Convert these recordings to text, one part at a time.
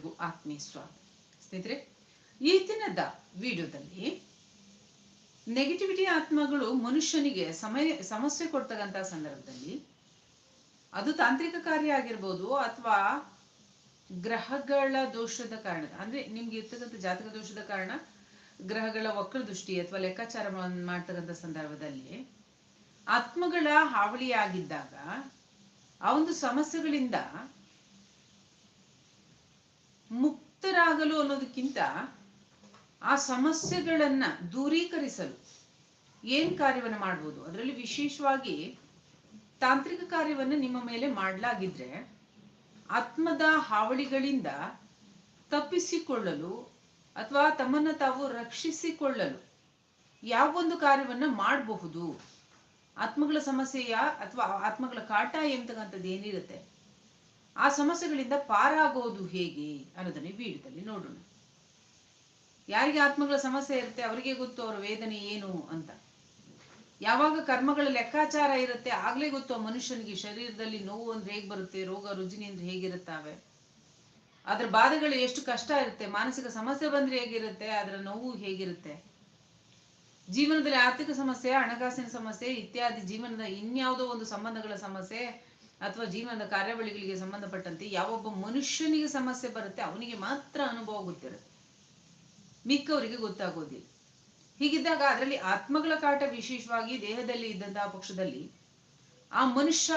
ನಿಮ್ಮೆಲ್ಲರಿಗೂ ಆತ್ಮೀಯ ಸ್ವಾಗತ. ಸ್ನೇಹಿತರೆ, ಈ ದಿನದ ವಿಡಿಯೋದಲ್ಲಿ ನೆಗೆಟಿವಿಟಿ ಆತ್ಮಗಳು ಮನುಷ್ಯನಿಗೆ ಸಮಯ, ಸಮಸ್ಯೆ ಕೊಡ್ತಕ್ಕಂಥ ಸಂದರ್ಭದಲ್ಲಿ ಅದು ತಾಂತ್ರಿಕ ಕಾರ್ಯ ಆಗಿರ್ಬೋದು ಅಥವಾ ಗ್ರಹಗಳ ದೋಷದ ಕಾರಣ, ಅಂದ್ರೆ ನಿಮ್ಗೆ ಇರ್ತಕ್ಕಂಥ ಜಾತಕ ದೋಷದ ಕಾರಣ, ಗ್ರಹಗಳ ವಕ್ರ ದೃಷ್ಟಿ ಅಥವಾ ಲೆಕ್ಕಾಚಾರ ಮಾಡ್- ಮಾಡ್ತಕ್ಕಂಥ ಸಂದರ್ಭದಲ್ಲಿ ಆತ್ಮಗಳ ಹಾವಳಿಯಾಗಿದ್ದಾಗ ಆ ಒಂದು ಸಮಸ್ಯೆಗಳಿಂದ ಮುಕ್ತರಾಗಲು ಅನ್ನೋದಕ್ಕಿಂತ ಆ ಸಮಸ್ಯೆಗಳನ್ನ ದೂರೀಕರಿಸಲು ಏನ್ ಕಾರ್ಯವನ್ನು ಮಾಡ್ಬೋದು? ಅದರಲ್ಲಿ ವಿಶೇಷವಾಗಿ ತಾಂತ್ರಿಕ ಕಾರ್ಯವನ್ನು ನಿಮ್ಮ ಮೇಲೆ ಮಾಡಲಾಗಿದ್ರೆ ಆತ್ಮದ ಹಾವಳಿಗಳಿಂದ ತಪ್ಪಿಸಿಕೊಳ್ಳಲು ಅಥವಾ ತಮ್ಮನ್ನ ತಾವು ರಕ್ಷಿಸಿಕೊಳ್ಳಲು ಯಾವೊಂದು ಕಾರ್ಯವನ್ನ ಮಾಡಬಹುದು? ಆತ್ಮಗಳ ಸಮಸ್ಯೆಯ ಅಥವಾ ಆತ್ಮಗಳ ಕಾಟ ಎಂತಕ್ಕಂಥದ್ದು ಏನಿರುತ್ತೆ? ಆ ಸಮಸ್ಯೆಗಳಿಂದ ಪಾರಾಗೋದು ಹೇಗೆ ಅನ್ನೋದನ್ನ ವಿಡಿಯೋದಲ್ಲಿ ನೋಡೋಣ. ಯಾರಿಗೆ ಆತ್ಮಗಳ ಸಮಸ್ಯೆ ಇರುತ್ತೆ, ಅವರಿಗೆ ಗೊತ್ತು, ಅವರ ವೇದನೆ ಏನು ಅಂತ. ಯಾವಾಗ ಕರ್ಮಗಳ ಲೆಕ್ಕಾಚಾರ ಇರುತ್ತೆ, ಆಗ್ಲೇ ಗೊತ್ತು ಮನುಷ್ಯನಿಗೆ ಶರೀರದಲ್ಲಿ ನೋವು ಅಂದ್ರೆ ಹೇಗ್ ಬರುತ್ತೆ, ರೋಗ ರುಜಿನಿ ಅಂದ್ರೆ ಹೇಗಿರುತ್ತಾವೆ. ಅದ್ರ ಬಾಧೆಗಳು ಎಷ್ಟು ಕಷ್ಟ ಇರುತ್ತೆ, ಮಾನಸಿಕ ಸಮಸ್ಯೆ ಬಂದ್ರೆ ಹೇಗಿರುತ್ತೆ, ಅದರ ನೋವು ಹೇಗಿರುತ್ತೆ. ಜೀವನದಲ್ಲಿ ಆರ್ಥಿಕ ಸಮಸ್ಯೆ, ಹಣಕಾಸಿನ ಸಮಸ್ಯೆ ಇತ್ಯಾದಿ ಜೀವನದ ಇನ್ಯಾವುದೋ ಒಂದು ಸಂಬಂಧಗಳ ಸಮಸ್ಯೆ ಅಥವಾ ಜೀವನದ ಕಾರ್ಯಾವಳಿಗಳಿಗೆ ಸಂಬಂಧಪಟ್ಟಂತೆ ಯಾವೊಬ್ಬ ಮನುಷ್ಯನಿಗೆ ಸಮಸ್ಯೆ ಬರುತ್ತೆ, ಅವನಿಗೆ ಮಾತ್ರ ಅನುಭವ ಗೊತ್ತಿರುತ್ತೆ. ಮಿಕ್ಕವರಿಗೆ ಗೊತ್ತಾಗೋದಿಲ್ಲ. ಹೀಗಿದ್ದಾಗ ಅದರಲ್ಲಿ ಆತ್ಮಗಳ ಕಾಟ ವಿಶೇಷವಾಗಿ ದೇಹದಲ್ಲಿ ಇದ್ದಂತಹ ಪಕ್ಷದಲ್ಲಿ ಆ ಮನುಷ್ಯ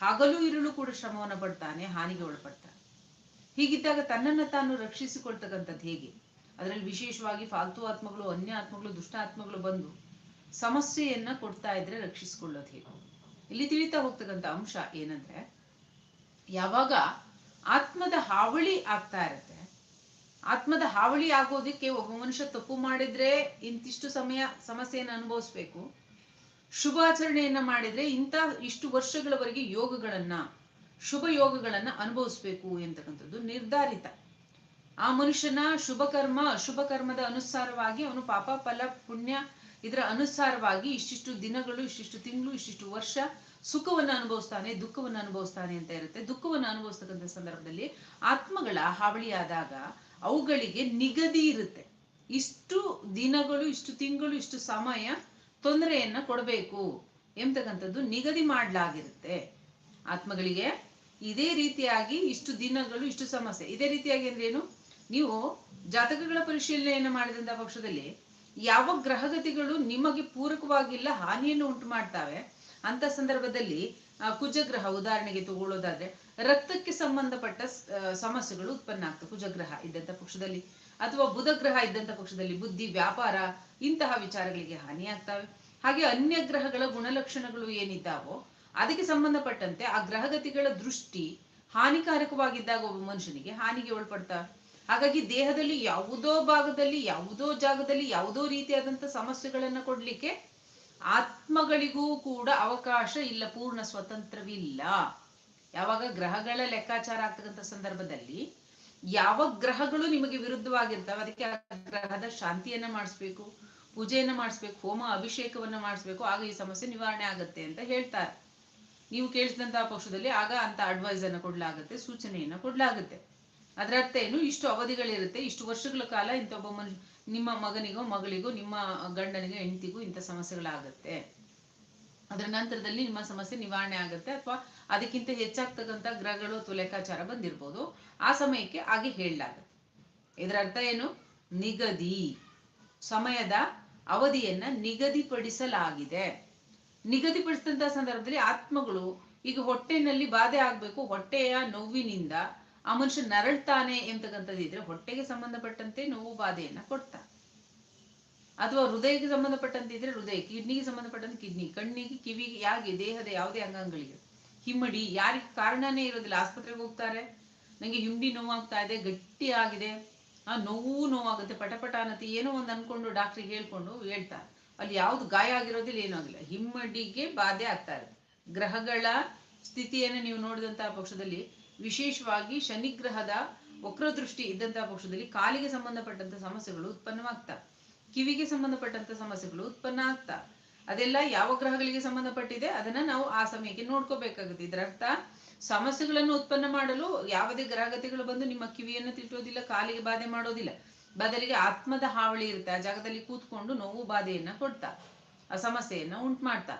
ಹಗಲು ಇರಲು ಕೂಡ ಶ್ರಮವನ್ನು ಪಡ್ತಾನೆ, ಹಾನಿಗೆ ಒಳಪಡ್ತಾನೆ. ಹೀಗಿದ್ದಾಗ ತನ್ನನ್ನು ತಾನು ರಕ್ಷಿಸಿಕೊಳ್ತಕ್ಕಂಥದ್ದು ಹೇಗೆ? ಅದರಲ್ಲಿ ವಿಶೇಷವಾಗಿ ಫಾಲ್ತು ಆತ್ಮಗಳು, ಅನ್ಯ ಆತ್ಮಗಳು ದುಷ್ಟ ಆತ್ಮಗಳು ಬಂದು ಸಮಸ್ಯೆಯನ್ನ ಕೊಡ್ತಾ ಇದ್ರೆ ರಕ್ಷಿಸಿಕೊಳ್ಳೋದು ಹೇಗೆ? ಇಲ್ಲಿ ತಿಳಿತಾ ಹೋಗ್ತಕ್ಕಂಥ ಅಂಶ ಏನಂದ್ರೆ, ಯಾವಾಗ ಆತ್ಮದ ಹಾವಳಿ ಆಗ್ತಾ ಇರುತ್ತೆ, ಆತ್ಮದ ಹಾವಳಿ ಆಗೋದಕ್ಕೆ ಒಬ್ಬ ಮನುಷ್ಯ ತಪ್ಪು ಮಾಡಿದ್ರೆ ಇಂತಿಷ್ಟು ಸಮಯ ಸಮಸ್ಯೆಯನ್ನು ಅನುಭವಿಸ್ಬೇಕು ಶುಭಾಚರಣೆಯನ್ನ ಮಾಡಿದ್ರೆ ಇಂಥ ಇಷ್ಟು ವರ್ಷಗಳವರೆಗೆ ಯೋಗಗಳನ್ನ, ಶುಭ ಯೋಗಗಳನ್ನ ಅನುಭವಿಸ್ಬೇಕು ಎಂತಕ್ಕಂಥದ್ದು ನಿರ್ಧಾರಿತ. ಆ ಮನುಷ್ಯನ ಶುಭ ಕರ್ಮ ಅಶುಭ ಕರ್ಮದ ಅನುಸಾರವಾಗಿ ಅವನು ಪಾಪ ಫಲ, ಪುಣ್ಯ ಇದರ ಅನುಸಾರವಾಗಿ ಇಷ್ಟಿಷ್ಟು ದಿನಗಳು, ಇಷ್ಟಿಷ್ಟು ತಿಂಗಳು, ಇಷ್ಟಿಷ್ಟು ವರ್ಷ ಸುಖವನ್ನು ಅನುಭವಿಸ್ತಾನೆ, ದುಃಖವನ್ನು ಅನುಭವಿಸ್ತಾನೆ ಅಂತ ಇರುತ್ತೆ. ದುಃಖವನ್ನು ಅನುಭವಿಸ್ತಕ್ಕಂಥ ಸಂದರ್ಭದಲ್ಲಿ ಆತ್ಮಗಳ ಹಾವಳಿಯಾದಾಗ ಅವುಗಳಿಗೆ ನಿಗದಿ ಇರುತ್ತೆ. ಇಷ್ಟು ದಿನಗಳು, ಇಷ್ಟು ತಿಂಗಳು, ಇಷ್ಟು ಸಮಯ ತೊಂದರೆಯನ್ನ ಕೊಡಬೇಕು ಎಂಬತಕ್ಕಂಥದ್ದು ನಿಗದಿ ಮಾಡಲಾಗಿರುತ್ತೆ. ಆತ್ಮಗಳಿಗೆ ಇದೇ ರೀತಿಯಾಗಿ ಇಷ್ಟು ದಿನಗಳು, ಇಷ್ಟು ಸಮಸ್ಯೆ. ಇದೇ ರೀತಿಯಾಗಿ ಅಂದ್ರೆ ಏನು? ನೀವು ಜಾತಕಗಳ ಪರಿಶೀಲನೆಯನ್ನು ಮಾಡಿದಂತ ಪಕ್ಷದಲ್ಲಿ ಯಾವ ಗ್ರಹಗತಿಗಳು ನಿಮಗೆ ಪೂರಕವಾಗಿಲ್ಲ, ಹಾನಿಯನ್ನು ಉಂಟು ಮಾಡ್ತಾವೆ ಅಂತ ಸಂದರ್ಭದಲ್ಲಿ ಕುಜಗ್ರಹ ಉದಾಹರಣೆಗೆ ತಗೊಳ್ಳೋದಾದ್ರೆ, ರಕ್ತಕ್ಕೆ ಸಂಬಂಧಪಟ್ಟ ಸಮಸ್ಯೆಗಳು ಉತ್ಪನ್ನ ಆಗ್ತವೆ. ಕುಜಗ್ರಹ ಇದ್ದಂತ ಪಕ್ಷದಲ್ಲಿ ಅಥವಾ ಬುಧಗ್ರಹ ಇದ್ದಂತ ಪಕ್ಷದಲ್ಲಿ ಬುದ್ಧಿ, ವ್ಯಾಪಾರ ಇಂತಹ ವಿಚಾರಗಳಿಗೆ ಹಾನಿಯಾಗ್ತವೆ ಹಾಗೆ ಅನ್ಯ ಗ್ರಹಗಳ ಗುಣಲಕ್ಷಣಗಳು ಏನಿದ್ದಾವೋ, ಅದಕ್ಕೆ ಸಂಬಂಧಪಟ್ಟಂತೆ ಆ ಗ್ರಹಗತಿಗಳ ದೃಷ್ಟಿ ಹಾನಿಕಾರಕವಾಗಿದ್ದಾಗ ಒಬ್ಬ ಮನುಷ್ಯನಿಗೆ ಹಾನಿಗೆ ಒಳಪಡ್ತವೆ. ಹಾಗಾಗಿ ದೇಹದಲ್ಲಿ ಯಾವುದೋ ಭಾಗದಲ್ಲಿ, ಯಾವುದೋ ಜಾಗದಲ್ಲಿ, ಯಾವುದೋ ರೀತಿಯಾದಂತ ಸಮಸ್ಯೆಗಳನ್ನ ಕೊಡ್ಲಿಕ್ಕೆ ಆತ್ಮಗಳಿಗೂ ಕೂಡ ಅವಕಾಶ ಇಲ್ಲ, ಪೂರ್ಣ ಸ್ವತಂತ್ರವಿಲ್ಲ. ಯಾವಾಗ ಗ್ರಹಗಳ ಲೆಕ್ಕಾಚಾರ ಆಗ್ತಕ್ಕಂಥ ಸಂದರ್ಭದಲ್ಲಿ ಯಾವ ಗ್ರಹಗಳು ನಿಮಗೆ ವಿರುದ್ಧವಾಗಿರ್ತಾವೆ, ಅದಕ್ಕೆ ಆ ಗ್ರಹದ ಶಾಂತಿಯನ್ನ ಮಾಡಿಸ್ಬೇಕು, ಪೂಜೆಯನ್ನ ಮಾಡಿಸ್ಬೇಕು, ಹೋಮ ಅಭಿಷೇಕವನ್ನ ಮಾಡಿಸ್ಬೇಕು, ಆಗ ಈ ಸಮಸ್ಯೆ ನಿವಾರಣೆ ಆಗುತ್ತೆ ಅಂತ ಹೇಳ್ತಾರೆ. ನೀವು ಕೇಳಿಸಿದಂತಹ ಪಕ್ಷದಲ್ಲಿ ಆಗ ಅಂತ ಅಡ್ವೈಸ್ ಅನ್ನ ಕೊಡ್ಲಾಗತ್ತೆ, ಸೂಚನೆಯನ್ನ ಕೊಡ್ಲಾಗುತ್ತೆ. ಅದರ ಅರ್ಥ ಏನು? ಇಷ್ಟು ಅವಧಿಗಳಿರುತ್ತೆ, ಇಷ್ಟು ವರ್ಷಗಳ ಕಾಲ ಇಂಥ ಒಬ್ಬ ಮನುಷ್ಯ, ನಿಮ್ಮ ಮಗನಿಗೋ, ಮಗಳಿಗೋ, ನಿಮ್ಮ ಗಂಡನಿಗೋ, ಹೆಂಡತಿಗೂ ಇಂಥ ಸಮಸ್ಯೆಗಳಾಗತ್ತೆ. ಅದರ ನಂತರದಲ್ಲಿ ನಿಮ್ಮ ಸಮಸ್ಯೆ ನಿವಾರಣೆ ಆಗುತ್ತೆ, ಅಥವಾ ಅದಕ್ಕಿಂತ ಹೆಚ್ಚಾಗ್ತಕ್ಕಂಥ ಗ್ರಹಗಳು ಅಥವಾ ಲೆಕ್ಕಾಚಾರ ಬಂದಿರ್ಬೋದು. ಆ ಸಮಯಕ್ಕೆ ಹಾಗೆ ಹೇಳಲಾಗುತ್ತೆ. ಇದರ ಅರ್ಥ ಏನು? ನಿಗದಿ. ಸಮಯದ ಅವಧಿಯನ್ನ ನಿಗದಿಪಡಿಸಲಾಗಿದೆ. ನಿಗದಿಪಡಿಸಿದಂತಹ ಸಂದರ್ಭದಲ್ಲಿ ಆತ್ಮಗಳು ಈಗ ಹೊಟ್ಟೆನಲ್ಲಿ ಬಾಧೆ ಆಗ್ಬೇಕು, ಹೊಟ್ಟೆಯ ನೋವಿನಿಂದ ಆ ಮನುಷ್ಯ ನರಳ್ತಾನೆ ಎಂತಕ್ಕಂಥದ್ದು ಇದ್ರೆ ಹೊಟ್ಟೆಗೆ ಸಂಬಂಧಪಟ್ಟಂತೆ ನೋವು ಬಾಧೆಯನ್ನ ಕೊಡ್ತಾನೆ. ಅಥವಾ ಹೃದಯಕ್ಕೆ ಸಂಬಂಧಪಟ್ಟಂತೆ ಇದ್ರೆ ಹೃದಯ, ಕಿಡ್ನಿಗೆ ಸಂಬಂಧಪಟ್ಟಂತೆ ಕಿಡ್ನಿ, ಕಣ್ಣಿಗೆ, ಕಿವಿಗೆ ಯಾಕೆ ದೇಹದ ಯಾವುದೇ ಅಂಗಾಂಗಗಳಿಗೆ. ಹಿಮ್ಮಡಿ, ಯಾರಿಗೆ ಕಾರಣನೇ ಇರೋದಿಲ್ಲ, ಆಸ್ಪತ್ರೆಗೆ ಹೋಗ್ತಾರೆ, ನಂಗೆ ಹಿಂಡಿ ನೋವಾಗ್ತಾ ಇದೆ, ಗಟ್ಟಿ ಆಗಿದೆ, ಆ ನೋವು ನೋವಾಗುತ್ತೆ, ಪಟಪಟ ಅನ್ನತ್ತೆ, ಏನೋ ಒಂದು ಅನ್ಕೊಂಡು ಡಾಕ್ಟ್ರಿಗೆ ಹೇಳ್ಕೊಂಡು ಹೇಳ್ತಾರೆ. ಅಲ್ಲಿ ಯಾವ್ದು ಗಾಯ ಆಗಿರೋದಿಲ್ಲ, ಏನೂ ಆಗಿಲ್ಲ. ಹಿಮ್ಮಡಿಗೆ ಬಾಧೆ ಆಗ್ತಾ ಇರುತ್ತೆ. ಗ್ರಹಗಳ ಸ್ಥಿತಿಯನ್ನು ನೀವು ನೋಡಿದಂತಹ ಪಕ್ಷದಲ್ಲಿ ವಿಶೇಷವಾಗಿ ಶನಿಗ್ರಹದ ವಕ್ರದೃಷ್ಟಿ ಇದ್ದಂತಹ ಪಕ್ಷದಲ್ಲಿ ಕಾಲಿಗೆ ಸಂಬಂಧಪಟ್ಟಂತ ಸಮಸ್ಯೆಗಳು ಉತ್ಪನ್ನವಾಗ್ತಾ, ಕಿವಿಗೆ ಸಂಬಂಧಪಟ್ಟಂತ ಸಮಸ್ಯೆಗಳು ಉತ್ಪನ್ನ ಆಗ್ತಾ ಅದೆಲ್ಲ ಯಾವ ಗ್ರಹಗಳಿಗೆ ಸಂಬಂಧಪಟ್ಟಿದೆ ಅದನ್ನ ನಾವು ಆ ಸಮಯಕ್ಕೆ ನೋಡ್ಕೋಬೇಕಾಗುತ್ತೆ. ಇದರರ್ಥ ಸಮಸ್ಯೆಗಳನ್ನು ಉತ್ಪನ್ನ ಮಾಡಲು ಯಾವುದೇ ಗ್ರಹಗತಿಗಳು ಬಂದು ನಿಮ್ಮ ಕಿವಿಯನ್ನು ತಿಟ್ಟೋದಿಲ್ಲ, ಕಾಲಿಗೆ ಬಾಧೆ ಮಾಡೋದಿಲ್ಲ. ಬದಲಿಗೆ ಆತ್ಮದ ಹಾವಳಿ ಇರುತ್ತೆ, ಆ ಜಾಗದಲ್ಲಿ ಕೂತ್ಕೊಂಡು ನೋವು ಬಾಧೆಯನ್ನ ಕೊಡ್ತಾ, ಆ ಸಮಸ್ಯೆಯನ್ನ ಉಂಟು ಮಾಡ್ತಾ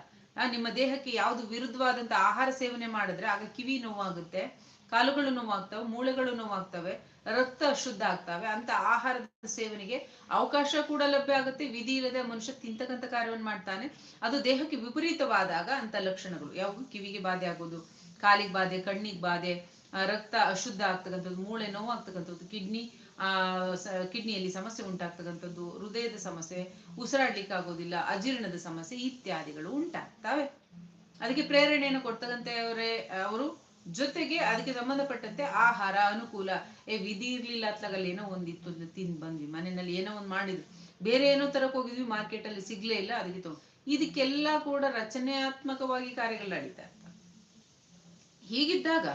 ನಿಮ್ಮ ದೇಹಕ್ಕೆ ಯಾವುದು ವಿರುದ್ಧವಾದಂತ ಆಹಾರ ಸೇವನೆ ಮಾಡಿದ್ರೆ ಆಗ ಕಿವಿ ನೋವಾಗುತ್ತೆ ಕಾಲುಗಳು ನೋವಾಗ್ತವೆ ಮೂಳೆಗಳು ನೋವಾಗ್ತವೆ ರಕ್ತ ಅಶುದ್ಧ ಆಗ್ತವೆ. ಅಂತ ಆಹಾರದ ಸೇವನೆಗೆ ಅವಕಾಶ ಕೂಡ ಲಭ್ಯ ಆಗುತ್ತೆ. ವಿಧಿ ಇಲ್ಲದೆ ಮನುಷ್ಯ ತಿಂತಕ್ಕಂಥ ಕಾರ್ಯವನ್ನು ಮಾಡ್ತಾನೆ. ಅದು ದೇಹಕ್ಕೆ ವಿಪರೀತವಾದಾಗ ಅಂತ ಲಕ್ಷಣಗಳು. ಯಾವ ಕಿವಿಗೆ ಬಾಧೆ ಆಗೋದು, ಕಾಲಿಗೆ ಬಾಧೆ, ಕಣ್ಣಿಗೆ ಬಾಧೆ ರಕ್ತ ಅಶುದ್ಧ ಆಗ್ತಕ್ಕಂಥದ್ದು, ಮೂಳೆ ನೋವಾಗ್ತಕ್ಕಂಥದ್ದು ಕಿಡ್ನಿ, ಆ ಕಿಡ್ನಿಯಲ್ಲಿ ಸಮಸ್ಯೆ ಉಂಟಾಗ್ತಕ್ಕಂಥದ್ದು, ಹೃದಯದ ಸಮಸ್ಯೆ, ಉಸಿರಾಡ್ಲಿಕ್ಕೆ ಆಗೋದಿಲ್ಲ, ಅಜೀರ್ಣದ ಸಮಸ್ಯೆ ಇತ್ಯಾದಿಗಳು ಉಂಟಾಗ್ತವೆ. ಅದಕ್ಕೆ ಪ್ರೇರಣೆಯನ್ನು ಕೊಡ್ತಕ್ಕಂಥವರೇ, ಅವರು ಜೊತೆಗೆ ಅದಕ್ಕೆ ಸಂಬಂಧಪಟ್ಟಂತೆ ಆಹಾರ, ಅನುಕೂಲ, ಏ, ವಿಧಿ ಇರ್ಲಿಲ್ಲ ಅತ್ಲಾಗಲ್ಲಿ ಏನೋ ಒಂದಿತ್ತು ತಿಂದ್ ಬಂದ್ವಿ. ಮನೆಯಲ್ಲಿ ಏನೋ ಒಂದ್ ಮಾಡಿದ್ವಿ. ಬೇರೆ ಏನೋ ತರಕ್ ಹೋಗಿದ್ವಿ ಮಾರ್ಕೆಟ್ ಅಲ್ಲಿ ಸಿಗ್ಲೇ ಇಲ್ಲ, ಅದಕ್ಕೆ ತಗೊಂಡ್ ಇದಕ್ಕೆಲ್ಲ ಕೂಡ ರಚನಾತ್ಮಕವಾಗಿ ಕಾರ್ಯಗಳು ನಡೀತಾ ಹೀಗಿದ್ದಾಗ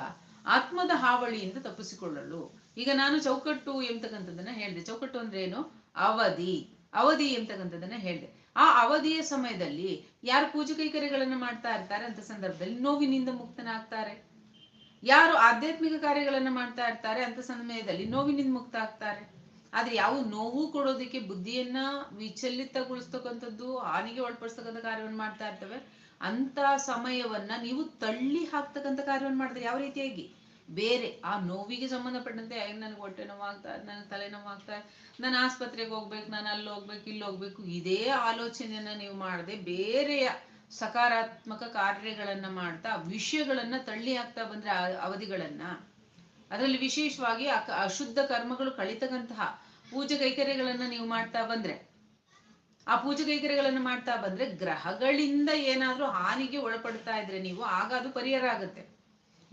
ಆತ್ಮದ ಹಾವಳಿಯಿಂದ ತಪ್ಪಿಸಿಕೊಳ್ಳಲು, ಈಗ ನಾನು ಚೌಕಟ್ಟು ಎಂತಕ್ಕಂಥದ್ದನ್ನ ಹೇಳಿದೆ. ಚೌಕಟ್ಟು ಅಂದ್ರೆ ಏನು? ಅವಧಿ. ಅವಧಿ ಎಂತಕ್ಕಂಥದ್ದನ್ನ ಹೇಳಿದೆ. ಆ ಅವಧಿಯ ಸಮಯದಲ್ಲಿ ಯಾರು ಪೂಜೆ ಕೈಕರ್ಯಗಳನ್ನ ಮಾಡ್ತಾ ಇರ್ತಾರೆ ಅಂತ ಸಂದರ್ಭದಲ್ಲಿ ನೋವಿನಿಂದ ಮುಕ್ತನಾಗ್ತಾರೆ. ಯಾರು ಆಧ್ಯಾತ್ಮಿಕ ಕಾರ್ಯಗಳನ್ನ ಮಾಡ್ತಾ ಇರ್ತಾರೆ ಅಂತ ಸಮಯದಲ್ಲಿ ನೋವಿನಿಂದ ಮುಕ್ತ ಆಗ್ತಾರೆ. ಆದ್ರೆ ಯಾವ ನೋವು ಕೊಡೋದಕ್ಕೆ ಬುದ್ಧಿಯನ್ನ ವಿಚಲಿತಗೊಳಿಸ್ತಕ್ಕಂಥದ್ದು, ಹಾನಿಗೆ ಒಳಪಡಿಸ್ತಕ್ಕಂಥ ಕಾರ್ಯವನ್ನು ಮಾಡ್ತಾ ಇರ್ತವೆ. ಅಂತ ಸಮಯವನ್ನ ನೀವು ತಳ್ಳಿ ಹಾಕ್ತಕ್ಕಂಥ ಕಾರ್ಯವನ್ನು ಮಾಡಿದ್ರೆ ಯಾವ ರೀತಿಯಾಗಿ? ಬೇರೆ, ಆ ನೋವಿಗೆ ಸಂಬಂಧಪಟ್ಟಂತೆ ನನಗೆ ಹೊಟ್ಟೆ ನೋವಾಗ್ತಾ ನನಗೆ ತಲೆನೋವಾಗ್ತಾ ನಾನು ಆಸ್ಪತ್ರೆಗೆ ಹೋಗ್ಬೇಕು, ನಾನು ಅಲ್ಲಿ ಹೋಗ್ಬೇಕು, ಇಲ್ಲಿ ಹೋಗ್ಬೇಕು, ಇದೇ ಆಲೋಚನೆಯನ್ನ ನೀವು ಮಾಡದೆ ಬೇರೆಯ ಸಕಾರಾತ್ಮಕ ಕಾರ್ಯಗಳನ್ನ ಮಾಡ್ತಾ ವಿಷಯಗಳನ್ನ ತಳ್ಳಿ ಹಾಕ್ತಾ ಬಂದ್ರೆ ಅವಧಿಗಳನ್ನ, ಅದರಲ್ಲಿ ವಿಶೇಷವಾಗಿ ಅಶುದ್ಧ ಕರ್ಮಗಳು ಕಳಿತಕ್ಕಂತಹ ಪೂಜೆ ಕೈಕರ್ಯಗಳನ್ನ ನೀವು ಮಾಡ್ತಾ ಬಂದ್ರೆ, ಆ ಪೂಜೆ ಕೈಕರ್ಯಗಳನ್ನ ಮಾಡ್ತಾ ಬಂದ್ರೆ ಗ್ರಹಗಳಿಂದ ಏನಾದ್ರೂ ಹಾನಿಗೆ ಒಳಪಡ್ತಾ ಇದ್ರೆ ನೀವು ಆಗ ಅದು ಪರಿಹಾರ ಆಗುತ್ತೆ.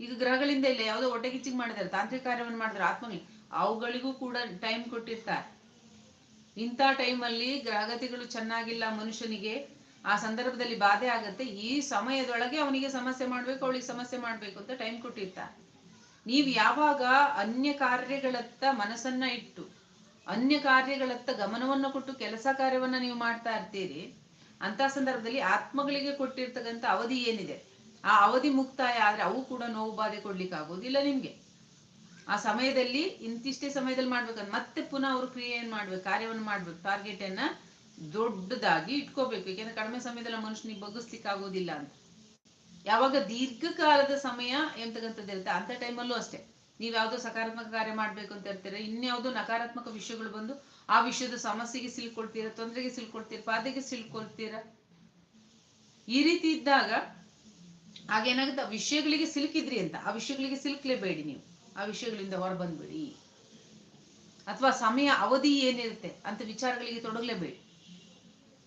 ಈಗ ಗ್ರಹಗಳಿಂದ ಇಲ್ಲ, ಯಾವುದೋ ಹೊಟ್ಟೆ ಕಿಚ್ಚಿಗ್ ಮಾಡಿದಾರೆ ತಾಂತ್ರಿಕ ಕಾರ್ಯವನ್ನು ಮಾಡಿದ್ರೆ ಆತ್ಮನಿ ಅವುಗಳಿಗೂ ಕೂಡ ಟೈಮ್ ಕೊಟ್ಟಿರ್ತಾರೆ. ಇಂಥ ಟೈಮಲ್ಲಿ ಗ್ರಹಗತಿಗಳು ಚೆನ್ನಾಗಿಲ್ಲ ಮನುಷ್ಯನಿಗೆ ಆ ಸಂದರ್ಭದಲ್ಲಿ ಬಾಧೆ ಆಗುತ್ತೆ. ಈ ಸಮಯದೊಳಗೆ ಅವನಿಗೆ ಸಮಸ್ಯೆ ಮಾಡ್ಬೇಕು, ಅವಳಿಗೆ ಸಮಸ್ಯೆ ಮಾಡ್ಬೇಕು ಅಂತ ಟೈಮ್ ಕೊಟ್ಟಿರ್ತ. ನೀವು ಯಾವಾಗ ಅನ್ಯ ಕಾರ್ಯಗಳತ್ತ ಮನಸ್ಸನ್ನ ಇಟ್ಟು, ಅನ್ಯ ಕಾರ್ಯಗಳತ್ತ ಗಮನವನ್ನು ಕೊಟ್ಟು ಕೆಲಸ ಕಾರ್ಯವನ್ನ ನೀವು ಮಾಡ್ತಾ ಇರ್ತೀರಿ ಅಂತ ಸಂದರ್ಭದಲ್ಲಿ ಆತ್ಮಗಳಿಗೆ ಕೊಟ್ಟಿರ್ತಕ್ಕಂಥ ಅವಧಿ ಏನಿದೆ? ಆ ಅವಧಿ ಮುಕ್ತಾಯ ಆದ್ರೆ ಅವು ಕೂಡ ನೋವು ಬಾಧೆ ಕೊಡ್ಲಿಕ್ಕೆ ಆಗೋದಿಲ್ಲ ನಿಮ್ಗೆ. ಆ ಸಮಯದಲ್ಲಿ, ಇಂತಿಷ್ಟೇ ಸಮಯದಲ್ಲಿ ಮಾಡ್ಬೇಕಂತ ಮತ್ತೆ ಪುನಃ ಅವರು ಕ್ರಿಯೆಯನ್ನು ಮಾಡ್ಬೇಕು, ಕಾರ್ಯವನ್ನು ಮಾಡ್ಬೇಕು ಟಾರ್ಗೆಟ್ ಅನ್ನ ದೊಡ್ಡದಾಗಿ ಇಟ್ಕೋಬೇಕು. ಯಾಕೆಂದ್ರೆ ಕಡಿಮೆ ಸಮಯದಲ್ಲಿ ಮನುಷ್ಯನಿಗೆ ಬಗ್ಗಿಸ್ಲಿಕ್ಕೆ ಆಗೋದಿಲ್ಲ ಅಂತ. ಯಾವಾಗ ದೀರ್ಘಕಾಲದ ಸಮಯ ಎಂತಕ್ಕಂಥದ್ದು ಇರುತ್ತೆ? ಅಂತ ಟೈಮಲ್ಲೂ ಅಷ್ಟೇ. ನೀವು ಯಾವ್ದೋ ಸಕಾರಾತ್ಮಕ ಕಾರ್ಯ ಮಾಡ್ಬೇಕು ಅಂತ ಇರ್ತೀರ ಇನ್ಯಾವುದೋ ನಕಾರಾತ್ಮಕ ವಿಷಯಗಳು ಬಂದು ಆ ವಿಷಯದ ಸಮಸ್ಯೆಗೆ ಸಿಲ್ಕೊಳ್ತೀರಾ? ತೊಂದರೆಗೆ ಸಿಲ್ಕೊಳ್ತೀರ? ಬಾಧೆಗೆ ಸಿಲ್ಕೊಳ್ತೀರ? ಈ ರೀತಿ ಇದ್ದಾಗ ಆಗೇನಾಗುತ್ತೆ ಆ ವಿಷಯಗಳಿಗೆ ಸಿಲುಕಿದ್ರಿ ಅಂತ. ಆ ವಿಷಯಗಳಿಗೆ ಸಿಲುಕ್ಲೇಬೇಡಿ ನೀವು. ಆ ವಿಷಯಗಳಿಂದ ಹೊರ ಬಂದ್ಬಿಡಿ ಅಥವಾ ಸಮಯ ಅವಧಿ ಏನಿರುತ್ತೆ ಅಂತ ವಿಚಾರಗಳಿಗೆ ತೊಡಗಲೇಬೇಡಿ.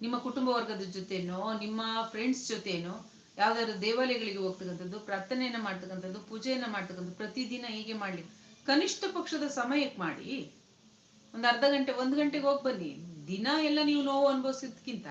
ನಿಮ್ಮ ಕುಟುಂಬ ವರ್ಗದ ಜೊತೆನೋ, ನಿಮ್ಮ ಫ್ರೆಂಡ್ಸ್ ಜೊತೆನೋ, ಯಾವ್ದಾದ್ರು ದೇವಾಲಯಗಳಿಗೆ ಹೋಗ್ತಕ್ಕಂಥದ್ದು, ಪ್ರಾರ್ಥನೆಯನ್ನ ಮಾಡ್ತಕ್ಕಂಥದ್ದು, ಪೂಜೆಯನ್ನ ಮಾಡ್ತಕ್ಕಂಥದ್ದು, ಪ್ರತಿದಿನ ಹೀಗೆ ಮಾಡ್ಲಿ. ಕನಿಷ್ಠ ಪಕ್ಷದ ಸಮಯಕ್ಕೆ ಮಾಡಿ. ಒಂದ್ ಅರ್ಧ ಗಂಟೆ, ಒಂದ್ ಗಂಟೆಗೆ ಹೋಗಿ ಬನ್ನಿ. ದಿನ ಎಲ್ಲ ನೀವು ನೋವು ಅನುಭವಿಸೋದಕ್ಕಿಂತ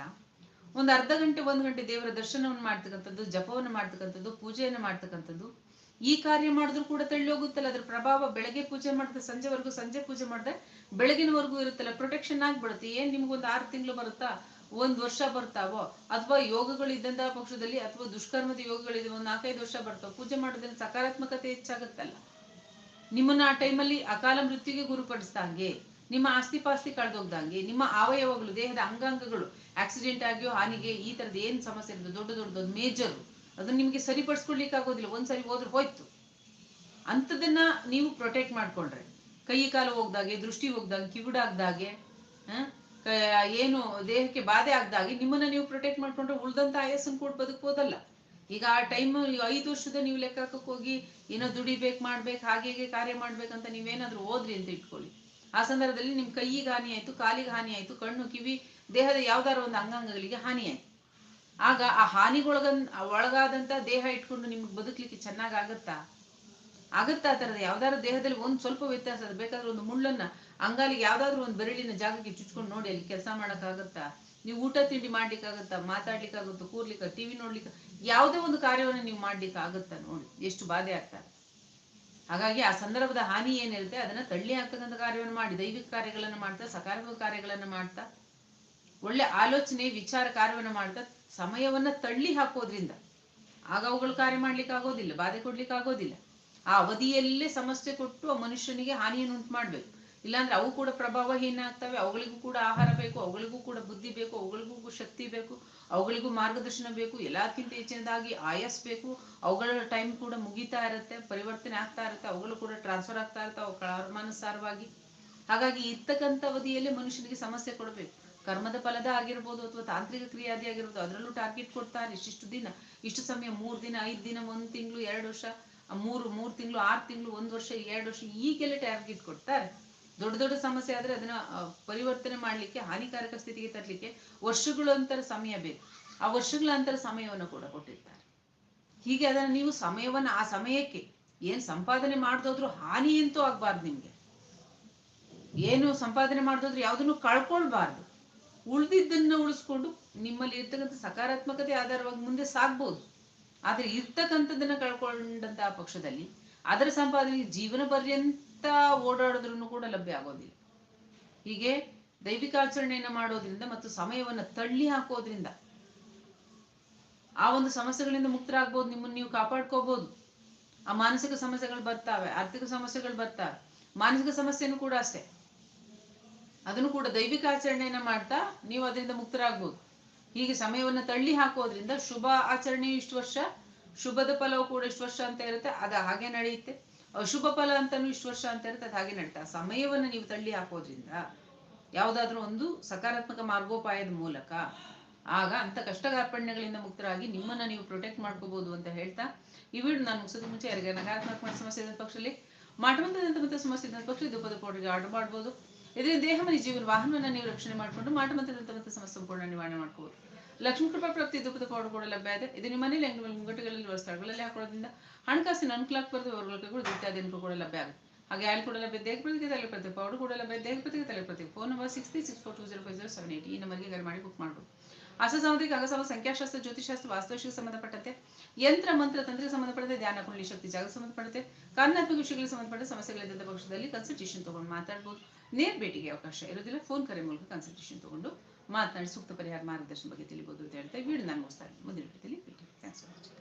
ಒಂದ್ ಅರ್ಧ ಗಂಟೆ, ಒಂದ್ ಗಂಟೆ ದೇವರ ದರ್ಶನವನ್ನು ಮಾಡ್ತಕ್ಕಂಥದ್ದು, ಜಪವನ್ನು ಮಾಡ್ತಕ್ಕಂಥದ್ದು, ಪೂಜೆಯನ್ನು ಮಾಡ್ತಕ್ಕಂಥದ್ದು, ಈ ಕಾರ್ಯ ಮಾಡಿದ್ರು ಕೂಡ ತಳ್ಳಿ ಹೋಗುತ್ತಲ್ಲ. ಅದ್ರ ಪ್ರಭಾವ ಬೆಳಗ್ಗೆ ಪೂಜೆ ಮಾಡಿದ್ರೆ ಸಂಜೆವರೆಗೂ ಸಂಜೆ ಪೂಜೆ ಮಾಡಿದ್ರೆ ಬೆಳಗಿನವರೆಗೂ ಇರುತ್ತಲ್ಲ. ಪ್ರೊಟೆಕ್ಷನ್ ಆಗ್ಬಿಡುತ್ತೆ. ಏನ್ ನಿಮ್ಗೊಂದು ಆರು ತಿಂಗಳು ಬರುತ್ತಾ? ಒಂದ್ ವರ್ಷ ಬರ್ತಾವೋ? ಅಥವಾ ಯೋಗಗಳು ಇದ್ದಂತಹ ಪಕ್ಷದಲ್ಲಿ ಅಥವಾ ದುಷ್ಕರ್ಮದ ಯೋಗಗಳಿದೆ ಒಂದ್ ನಾಲ್ಕೈದು ವರ್ಷ ಬರ್ತಾವ. ಪೂಜೆ ಮಾಡೋದ್ರಿಂದ ಸಕಾರಾತ್ಮಕತೆ ಹೆಚ್ಚಾಗುತ್ತಲ್ಲ? ನಿಮ್ಮನ್ನ ಆ ಟೈಮಲ್ಲಿ ಅಕಾಲ ಮೃತ್ಯುಗೆ ಗುರುಪಡಿಸ್ದಂಗೆ ನಿಮ್ಮ ಆಸ್ತಿ ಪಾಸ್ತಿ ಕಳೆದೋಗ್ದಂಗೆ ನಿಮ್ಮ ಅವಯವಗಳು, ದೇಹದ ಅಂಗಾಂಗಗಳು ಆಕ್ಸಿಡೆಂಟ್ ಆಗಿಯೋ, ಹಾನಿಗೆ ಈ ತರದ ಏನ್ ಸಮಸ್ಯೆ ಇರೋದು ದೊಡ್ಡ ದೊಡ್ಡ ಒಂದು ಮೇಜರ್ ಅದನ್ನ ನಿಮ್ಗೆ ಸರಿಪಡಿಸ್ಕೊಳ್ಲಿಕ್ಕೆ ಆಗೋದಿಲ್ಲ. ಒಂದ್ಸರಿ ಹೋದ್ರೆ ಹೋಯ್ತು. ಅಂಥದನ್ನ ನೀವು ಪ್ರೊಟೆಕ್ಟ್ ಮಾಡ್ಕೊಂಡ್ರೆ. ಕೈ ಕಾಲು ಹೋಗ್ದಾಗೆ ದೃಷ್ಟಿ ಹೋಗ್ದಾಗೆ ಕಿವುಡಾಗ್ದಾಗೆ ಏನು ದೇಹಕ್ಕೆ ಬಾಧೆ ಆಗದಾಗಿ ನಿಮ್ಮನ್ನ ನೀವು ಪ್ರೊಟೆಕ್ಟ್ ಮಾಡ್ಕೊಂಡ್ರೆ ಉಳ್ದಂತ ಆಯಸ್ಸನ್ನು ಕೂಡ ಬದುಕ್ಬೋದಲ್ಲ. ಈಗ ಆ ಟೈಮ್ ಐದು ವರ್ಷದ ನೀವು ಲೆಕ್ಕಕ್ಕೆ ಹೋಗಿ ಏನೋ ದುಡಿಬೇಕು, ಮಾಡ್ಬೇಕು, ಹಾಗೆ ಹೇಗೆ ಕಾರ್ಯ ಮಾಡ್ಬೇಕಂತ ನೀವೇನಾದ್ರೂ ಓದ್ರಿ ಅಂತ ಇಟ್ಕೊಳ್ಳಿ. ಆ ಸಂದರ್ಭದಲ್ಲಿ ನಿಮ್ ಕೈಗೆ ಹಾನಿ ಆಯ್ತು, ಕಾಲಿಗೆ ಹಾನಿ ಆಯ್ತು, ಕಣ್ಣು ಕಿವಿ, ದೇಹದ ಯಾವ್ದಾರ ಒಂದು ಅಂಗಾಂಗಗಳಿಗೆ ಹಾನಿ ಆಯ್ತು. ಆಗ ಆ ಹಾನಿಗೊಳಗನ್, ಒಳಗಾದಂತ ದೇಹ ಇಟ್ಕೊಂಡು ನಿಮ್ಗೆ ಬದುಕ್ಲಿಕ್ಕೆ ಚೆನ್ನಾಗ್ ಆಗತ್ತಾ ಆ ಥರದ ಯಾವ್ದಾದ್ರು ದೇಹದಲ್ಲಿ ಒಂದು ಸ್ವಲ್ಪ ವ್ಯತ್ಯಾಸ ಅದು ಬೇಕಾದ್ರೆ ಒಂದು ಮುಳ್ಳನ್ನ ಅಂಗಾಲಿಗೆ ಯಾವ್ದಾದ್ರು ಒಂದು ಬೆರಳಿನ ಜಾಗಕ್ಕೆ ಚುಚ್ಕೊಂಡು ನೋಡಿ ಅಲ್ಲಿ ಕೆಲಸ ಮಾಡೋಕ್ಕಾಗುತ್ತಾ? ನೀವು ಊಟ ತಿಂಡಿ ಮಾಡ್ಲಿಕ್ಕೆ ಮಾತಾಡ್ಲಿಕ್ಕಾಗುತ್ತಾ? ಕೂರ್ಲಿಕ್ಕೆ, ಟಿವಿ ನೋಡ್ಲಿಕ್ಕೆ, ಯಾವುದೇ ಒಂದು ಕಾರ್ಯವನ್ನು ನೀವು ಮಾಡ್ಲಿಕ್ಕೆ ಆಗುತ್ತಾ ನೋಡಿ, ಎಷ್ಟು ಬಾಧೆ ಆಗ್ತಾ ಹಾಗಾಗಿ ಆ ಸಂದರ್ಭದ ಹಾನಿ ಏನಿರುತ್ತೆ, ಅದನ್ನ ತಳ್ಳಿ ಹಾಕ್ತಕ್ಕಂಥ ಕಾರ್ಯವನ್ನು ಮಾಡಿ, ದೈವಿಕ ಕಾರ್ಯಗಳನ್ನ ಮಾಡ್ತಾ ಸಕಾರಾತ್ಮಕ ಕಾರ್ಯಗಳನ್ನ ಮಾಡ್ತಾ, ಒಳ್ಳೆ ಆಲೋಚನೆ, ವಿಚಾರ ಕಾರ್ಯವನ್ನ ಮಾಡ್ತಾ, ಸಮಯವನ್ನ ತಳ್ಳಿ ಹಾಕೋದ್ರಿಂದ, ಆಗ ಅವುಗಳು ಕಾರ್ಯ ಮಾಡ್ಲಿಕ್ಕೆ ಆಗೋದಿಲ್ಲ ಬಾಧೆ ಕೊಡ್ಲಿಕ್ಕೆ ಆಗೋದಿಲ್ಲ ಆ ಅವಧಿಯಲ್ಲೇ ಸಮಸ್ಯೆ ಕೊಟ್ಟು ಆ ಮನುಷ್ಯನಿಗೆ ಹಾನಿಯನ್ನು ಉಂಟು ಮಾಡ್ಬೇಕು ಇಲ್ಲಾಂದ್ರೆ ಅವು ಕೂಡ ಪ್ರಭಾವಹೀನ ಆಗ್ತವೆ ಅವುಗಳಿಗೂ ಕೂಡ ಆಹಾರ ಬೇಕು, ಅವುಗಳಿಗೂ ಕೂಡ ಬುದ್ಧಿ ಬೇಕು, ಅವುಗಳಿಗೂ ಶಕ್ತಿ ಬೇಕು, ಅವುಗಳಿಗೂ ಮಾರ್ಗದರ್ಶನ ಬೇಕು ಎಲ್ಲಕ್ಕಿಂತ ಹೆಚ್ಚಿನದಾಗಿ ಆಯಸ್ ಬೇಕು. ಅವುಗಳ ಟೈಮ್ ಕೂಡ ಮುಗಿತಾ ಇರುತ್ತೆ, ಪರಿವರ್ತನೆ ಆಗ್ತಾ ಇರುತ್ತೆ, ಅವುಗಳು ಕೂಡ ಟ್ರಾನ್ಸ್ಫರ್ ಆಗ್ತಾ ಇರುತ್ತೆ, ಅವು ಕರ್ಮಾನುಸಾರವಾಗಿ ಹಾಗಾಗಿ ಇರ್ತಕ್ಕಂಥ ಅವಧಿಯಲ್ಲೇ ಮನುಷ್ಯನಿಗೆ ಸಮಸ್ಯೆ ಕೊಡಬೇಕು. ಕರ್ಮದ ಫಲದ ಆಗಿರ್ಬೋದು ಅಥವಾ ತಾಂತ್ರಿಕ ಕ್ರಿಯಾದಿ ಆಗಿರ್ಬೋದು, ಅದರಲ್ಲೂ ಟಾರ್ಗೆಟ್ ಕೊಡ್ತಾರೆ. ಇಷ್ಟಿಷ್ಟು ದಿನ, ಇಷ್ಟು ಸಮಯ, ಮೂರು ದಿನ, ಐದು ದಿನ, ಒಂದು ತಿಂಗಳು, ಎರಡು ವರ್ಷ. ಮೂರು ಮೂರು ತಿಂಗಳು, ಆರು ತಿಂಗಳು, ಒಂದು ವರ್ಷ, ಎರಡು ವರ್ಷ ಈಗೆಲ್ಲ ಟಾರ್ಗೆಟ್ ಕೊಡ್ತಾರೆ ದೊಡ್ಡ ದೊಡ್ಡ ಸಮಸ್ಯೆ ಆದ್ರೆ ಅದನ್ನ ಪರಿವರ್ತನೆ ಮಾಡ್ಲಿಕ್ಕೆ, ಹಾನಿಕಾರಕ ಸ್ಥಿತಿಗೆ ತರಲಿಕ್ಕೆ ವರ್ಷಗಳಂತರ ಸಮಯ ಬೇಕು. ಆ ವರ್ಷಗಳ ಅಂತರ ಸಮಯವನ್ನು ಕೂಡ ಕೊಟ್ಟಿರ್ತಾರೆ. ಹೀಗೆ ಅದನ್ನು ನೀವು ಸಮಯವನ್ನ, ಆ ಸಮಯಕ್ಕೆ ಏನು ಸಂಪಾದನೆ ಮಾಡ್ದೋದ್ರು ಹಾನಿ ಅಂತೂ ಆಗ್ಬಾರ್ದು ನಿಮಗೆ. ಏನು ಸಂಪಾದನೆ ಮಾಡ್ದೋದ್ರು ಯಾವುದನ್ನು ಕಳ್ಕೊಳ್ಬಾರ್ದು. ಉಳಿದಿದ್ದನ್ನು ಉಳಿಸ್ಕೊಂಡು ನಿಮ್ಮಲ್ಲಿ ಇರ್ತಕ್ಕಂಥ ಸಕಾರಾತ್ಮಕತೆ ಆಧಾರವಾಗಿ ಮುಂದೆ ಸಾಗ್ಬೋದು. ಆದ್ರೆ ಇರ್ತಕ್ಕಂಥದ್ದನ್ನ ಕಳ್ಕೊಂಡಂತಹ ಪಕ್ಷದಲ್ಲಿ ಅದರ ಸಂಪಾದನೆ ಜೀವನ ಪರ್ಯಂತ ಓಡಾಡೋದ್ರೂ ಕೂಡ ಲಭ್ಯ ಆಗೋದಿಲ್ಲ. ಹೀಗೆ ದೈವಿಕ ಆಚರಣೆಯನ್ನು ಮಾಡೋದ್ರಿಂದ ಮತ್ತು ಸಮಯವನ್ನ ತಳ್ಳಿ ಹಾಕೋದ್ರಿಂದ ಆ ಒಂದು ಸಮಸ್ಯೆಗಳಿಂದ ಮುಕ್ತರಾಗ್ಬೋದು, ನಿಮ್ಮನ್ನು ನೀವು ಕಾಪಾಡ್ಕೋಬಹುದು ಆ ಮಾನಸಿಕ ಸಮಸ್ಯೆಗಳು ಬರ್ತಾವೆ, ಆರ್ಥಿಕ ಸಮಸ್ಯೆಗಳು ಬರ್ತಾವೆ, ಮಾನಸಿಕ ಸಮಸ್ಯೆನೂ ಕೂಡ ಅಷ್ಟೇ. ಅದನ್ನು ಕೂಡ ದೈವಿಕ ಆಚರಣೆಯನ್ನ ಮಾಡ್ತಾ ನೀವು ಅದರಿಂದ ಮುಕ್ತರಾಗ್ಬೋದು. ಹೀಗೆ ಸಮಯವನ್ನ ತಳ್ಳಿ ಹಾಕೋದ್ರಿಂದ ಶುಭ ಆಚರಣೆ ಇಷ್ಟು ವರ್ಷ, ಶುಭದ ಫಲವು ಕೂಡ ಇಷ್ಟು ವರ್ಷ ಅಂತ ಇರುತ್ತೆ, ಅದು ಹಾಗೆ ನಡೆಯುತ್ತೆ. ಅಶುಭ ಫಲ ಅಂತಾನು ಇಷ್ಟು ವರ್ಷ ಅಂತ ಇರುತ್ತೆ, ಅದು ಹಾಗೆ ನಡೀತಾ ಸಮಯವನ್ನು ನೀವು ತಳ್ಳಿ ಹಾಕೋದ್ರಿಂದ ಯಾವುದಾದ್ರೂ ಒಂದು ಸಕಾರಾತ್ಮಕ ಮಾರ್ಗೋಪಾಯದ ಮೂಲಕ ಆಗ ಅಂತ ಕಷ್ಟ ಕಾರ್ಪಣ್ಯಗಳಿಂದ ಮುಕ್ತರಾಗಿ ನಿಮ್ಮನ್ನ ನೀವು ಪ್ರೊಟೆಕ್ಟ್ ಮಾಡ್ಕೋಬಹುದು ಅಂತ ಹೇಳ್ತಾ, ಈ ವಿಡಿಯೋ ನಾನು ಮುಗಿಸೋದು ಮುಂಚೆ ಯಾರಿಗೆ ನಕಾರಾತ್ಮಕ ಸಮಸ್ಯೆ ಇದ್ದ ಪಕ್ಷದಲ್ಲಿ ಮತ್ತೆ ಸಮಸ್ಯೆ ಇದ್ದ ಪಕ್ಷ ದುಪ್ಪದ ಪೌಡರ್ಗೆ ಆರ್ಡರ್ ಮಾಡ್ಬೋದು. ಇದರಿಂದ ದೇಹ, ಮನೆ, ಜೀವನ, ವಾಹನವನ್ನ ನೀವು ರಕ್ಷಣೆ ಮಾಡಿಕೊಂಡು ಮಾಟಮಂತದಂತ ಮತ್ತೆ ಸಮಸ್ಯೆ ಸಂಪೂರ್ಣ ನಿವಾರಣೆ ಮಾಡ್ಕೋಬಹುದು ಲಕ್ಷ್ಮೀ ಕೃಪಾ ಪ್ರಾಪ್ತಿ, ದುಃಖದ ಪೌಡರ್ ಕೂಡ ಲಭ್ಯ ಇದೆ. ಇದು ನಿಮ್ಮ ಮನೇಲಿ ಅಂಗಡಿ ಮುಂಗಟ್ಟುಗಳಲ್ಲಿ ಸ್ಥಳಗಳಲ್ಲಿ ಹಾಕೋದ್ರಿಂದ ಹಣಕಾಸಿನ ಅನುಕೂಲಕ್ಕೆ ಬರೆದು ವರ್ಗಗಳು ಇತ್ಯಾದಿ ಅನುಕೂಲ ಕೂಡ ಲಭ್ಯ ಆಗುತ್ತೆ. ಹಾಗೆ ಆಯಿಲ್ ಕೂಡ ಲಭ್ಯ, ದೇಹ ಪ್ರತಿ ತಲೆ ಪ್ರತಿ ಪೌಡರ್ ಕೂಡ ಲಭ್ಯ, ದೇಹ ಪ್ರತಿಗೆ ತಲೆ ಪ್ರತಿ phone number six three six four two zero five zero seven eight ಈ ನಂಬರ್ಗೆ ಕರೆ ಮಾಡಿ ಬುಕ್ ಮಾಡ್ಬೋದು. ಅಸ ಸಾಮುದ್ರಿಕ ಅಗಸವ ಸಂಖ್ಯಾಶಾಸ್ತ್ರ ಜ್ಯೋತಿಷಾಸ್ತ್ರ ವಾಸ್ತುಶಿಗೆ ಸಂಬಂಧಪಟ್ಟಂತೆ ಯಂತ್ರ, ಮಂತ್ರ, ತಂತ್ರಕ್ಕೆ ಸಂಬಂಧಪಟ್ಟಂತೆ ಧ್ಯಾನ ಕುಂಡಲಿ ಶಕ್ತಿ, ಜಾಗಕ್ಕೆ ಸಂಬಂಧಪಟ್ಟಂತೆ. ಕಾರಣಾತ್ಮಕ ವಿಷಯಗಳಿಗೆ ಸಂಬಂಧಪಟ್ಟ ಸಮಸ್ಯೆಗಳಿದ್ದ ಪಕ್ಷದಲ್ಲಿ ಕನ್ಸಲ್ಟೇಷನ್ ತಗೊಂಡು ಮಾತಾಡ್ಬೋದು. ನೇರ ಭೇಟಿಗೆ ಅವಕಾಶ ಇರೋದಿಲ್ಲ ಫೋನ್ ಕರೆ ಮೂಲಕ ಕನ್ಸಲ್ಟೇಷನ್ ತಗೊಂಡು ಮಾತನಾಡಿ ಸೂಕ್ತ ಪರಿಹಾರ ಮಾರ್ಗದರ್ಶನ ಬಗ್ಗೆ ತಿಳಿಬಹುದು ಅಂತ ಹೇಳ್ತಾ ವಿಡಿಯೋ ನಾನು ಮುಗಿಸ್ತಾ ಇದ್ದೀನಿ. ಮುಂದಿನ ಭೇಟಿಯಲ್ಲಿ ಭೇಟಿ ಥ್ಯಾಂಕ್ಸ್ ಮಚ್